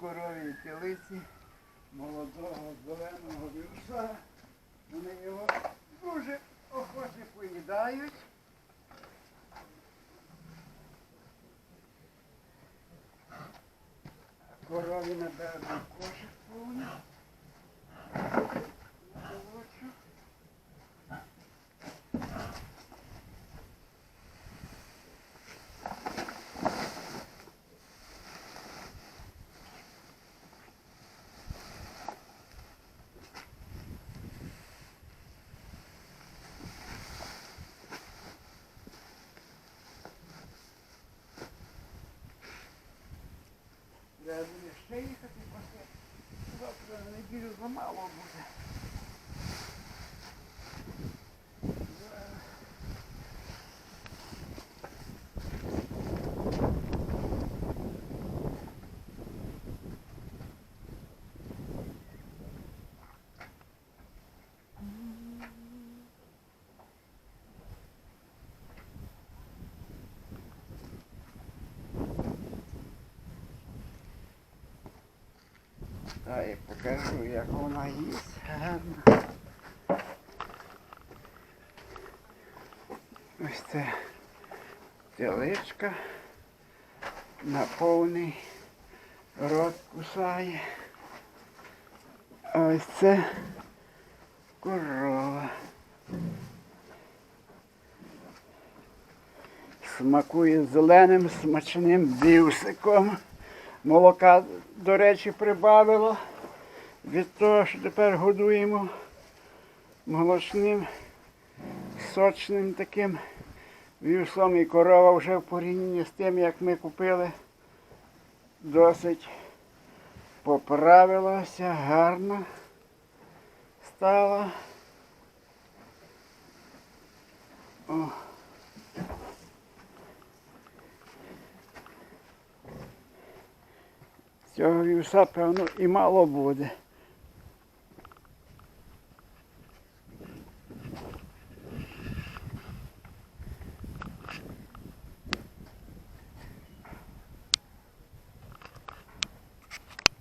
корові тілиці молодого зеленого вівса. Вони його дуже охоче поїдають. Корові напевно кошик повний. Maybe Та я покажу, як вона їсть. Гарно. Ось це теличка на повний рот кусає. А ось це корова. Смакує зеленим смачним бівсиком. Молока, до речі, прибавило від того, що тепер годуємо молочним, сочним таким вівсом. І корова вже в порівнянні з тим, як ми купили, досить поправилася, гарно стала. О. Цього вівса, певно, і мало буде.